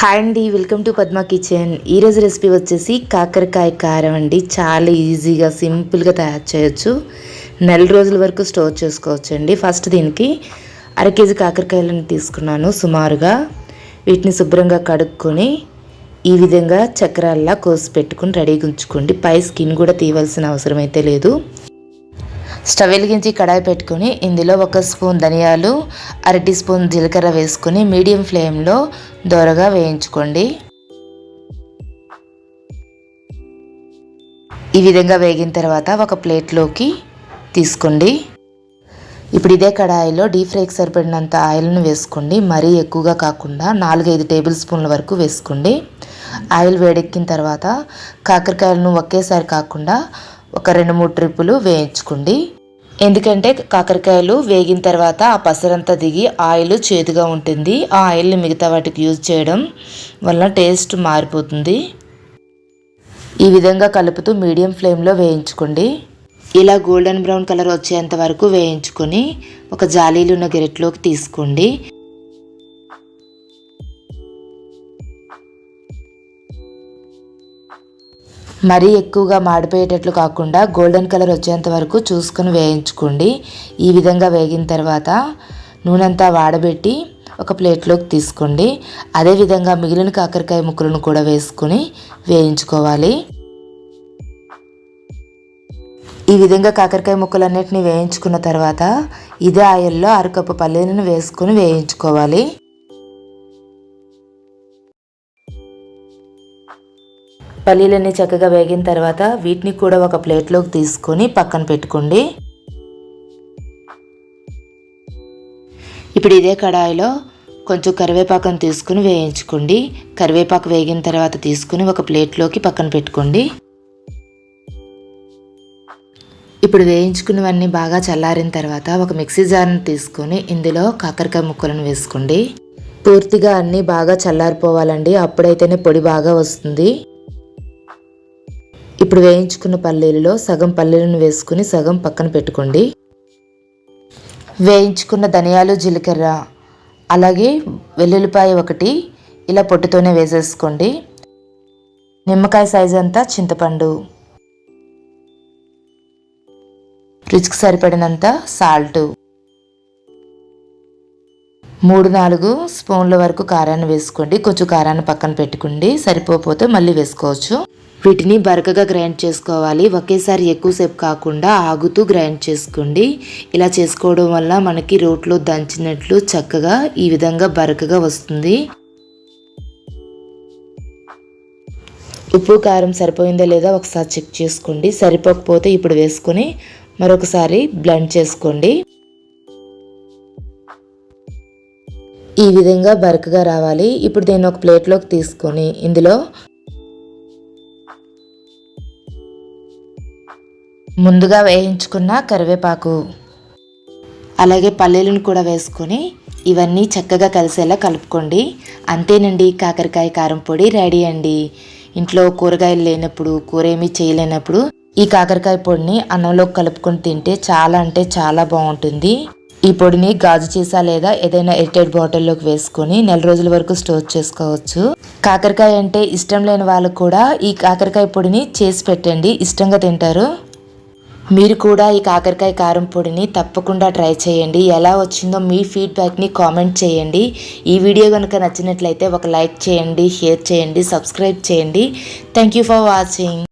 Hi అండి welcome to Padma kitchen. ఈరోజు recipe వచ్చేసి కాకరకాయ కారం అండి. చాలా ఈజీగా సింపుల్గా తయారు చేయొచ్చు. నెల రోజుల వరకు స్టోర్ చేసుకోవచ్చు అండి ఫస్ట్ దీనికి అర కేజీ కాకరకాయలను తీసుకున్నాను సుమారుగా. వీటిని శుభ్రంగా కడుక్కొని ఈ విధంగా చక్రాల్లా కోసి పెట్టుకుని రెడీగా ఉంచుకోండి. పై స్కిన్ కూడా తీయవలసిన అవసరం అయితే లేదు. స్టవ్ వెలిగించి కడాయి పెట్టుకొని ఇందులో ఒక స్పూన్ ధనియాలు అరటి స్పూన్ జీలకర్ర వేసుకొని మీడియం ఫ్లేమ్లో దోరగా వేయించుకోండి. ఈ విధంగా వేగిన తర్వాత ఒక ప్లేట్లోకి తీసుకోండి. ఇప్పుడు ఇదే కడాయిలో డీప్ ఫ్రైకి సరిపడినంత ఆయిల్ను వేసుకోండి. మరీ ఎక్కువగా కాకుండా నాలుగైదు టేబుల్ స్పూన్ల వరకు వేసుకోండి. ఆయిల్ వేడెక్కిన తర్వాత కాకరకాయలను ఒకేసారి కాకుండా ఒక రెండు మూడు ట్రిప్పులు వేయించుకోండి. ఎందుకంటే కాకరకాయలు వేగిన తర్వాత ఆ పసరంతా దిగి ఆయిల్ చేదుగా ఉంటుంది. ఆ ఆయిల్ని మిగతా వాటికి యూజ్ చేయడం వల్ల టేస్ట్ మారిపోతుంది. ఈ విధంగా కలుపుతూ మీడియం ఫ్లేమ్లో వేయించుకోండి. ఇలా గోల్డెన్ బ్రౌన్ కలర్ వచ్చేంత వరకు వేయించుకొని ఒక జాలీలు ఉన్న గెరెట్లోకి తీసుకోండి. మరీ ఎక్కువగా మాడిపోయేటట్లు కాకుండా గోల్డెన్ కలర్ వచ్చేంత వరకు చూసుకొని వేయించుకోండి. ఈ విధంగా వేగిన తర్వాత నూనెంతా వాడబెట్టి ఒక ప్లేట్లోకి తీసుకోండి. అదేవిధంగా మిగిలిన కాకరకాయ ముక్కలను కూడా వేసుకొని వేయించుకోవాలి. ఈ విధంగా కాకరకాయ ముక్కలన్నిటిని వేయించుకున్న తర్వాత ఇదే ఆయిల్లో అరకప్పు పల్లీలను వేసుకొని వేయించుకోవాలి. పల్లీలన్నీ చక్కగా వేగిన తర్వాత వీటిని కూడా ఒక ప్లేట్లోకి తీసుకొని పక్కన పెట్టుకోండి. ఇప్పుడు ఇదే కడాయిలో కొంచెం కరివేపాకును తీసుకుని వేయించుకోండి. కరివేపాకు వేగిన తర్వాత తీసుకుని ఒక ప్లేట్లోకి పక్కన పెట్టుకోండి. ఇప్పుడు వేయించుకున్నవన్నీ బాగా చల్లారిన తర్వాత ఒక మిక్సీ జార్ని తీసుకొని ఇందులో కాకరకాయ ముక్కలను వేసుకోండి. పూర్తిగా అన్నీ బాగా చల్లారిపోవాలండి. అప్పుడైతేనే పొడి బాగా వస్తుంది. ఇప్పుడు వేయించుకున్న పల్లీలలో సగం పల్లీలను వేసుకుని సగం పక్కన పెట్టుకోండి. వేయించుకున్న ధనియాలు జీలకర్ర అలాగే వెల్లుల్లిపాయ ఒకటి ఇలా పొట్టుతోనే వేసేసుకోండి. నిమ్మకాయ సైజ్ అంతా చింతపండు. రుచికి సరిపడినంత సాల్ట్ మూడు నాలుగు స్పూన్ల వరకు కారాన్ని వేసుకోండి. కొంచెం కారాన్ని పక్కన పెట్టుకోండి. సరిపోతే మళ్ళీ వేసుకోవచ్చు. వీటిని బరకగా గ్రైండ్ చేసుకోవాలి. ఒకేసారి ఎక్కువసేపు కాకుండా ఆగుతూ గ్రైండ్ చేసుకోండి. ఇలా చేసుకోవడం వల్ల మనకి రోట్లో దంచినట్లు చక్కగా ఈ విధంగా బరకగా వస్తుంది. ఉప్పు కారం సరిపోయిందా లేదా ఒకసారి చెక్ చేసుకోండి. సరిపోకపోతే ఇప్పుడు వేసుకొని మరొకసారి బ్లెండ్ చేసుకోండి. ఈ విధంగా బరకగా రావాలి. ఇప్పుడు దీన్ని ఒక ప్లేట్లోకి తీసుకొని ఇందులో ముందుగా వేయించుకున్న కరివేపాకు. అలాగే పల్లీలను కూడా వేసుకొని ఇవన్నీ చక్కగా కలిసేలా కలుపుకోండి. అంతేనండి కాకరకాయ కారం పొడి రెడీ అండి. ఇంట్లో కూరగాయలు లేనప్పుడు కూర ఏమీ చేయలేనప్పుడు ఈ కాకరకాయ పొడిని అన్నంలో కలుపుకొని తింటే చాలా అంటే చాలా బాగుంటుంది. ఈ పొడిని గాజు చేసా లేదా ఏదైనా ఎయిటెడ్ బాటిల్లోకి వేసుకొని నెల రోజుల వరకు స్టోర్ చేసుకోవచ్చు. కాకరకాయ అంటే ఇష్టం లేని వాళ్ళు కూడా ఈ కాకరకాయ పొడిని చేసి పెట్టండి. ఇష్టంగా తింటారు. మీరు కూడా ఈ కాకరకాయ కారం పొడిని తప్పకుండా ట్రై చేయండి. ఎలా వచ్చిందో మీ ఫీడ్బ్యాక్ని కామెంట్ చేయండి. ఈ వీడియో కనుక నచ్చినట్లయితే ఒక లైక్ చేయండి షేర్ చేయండి సబ్స్క్రైబ్ చేయండి. Thank you for watching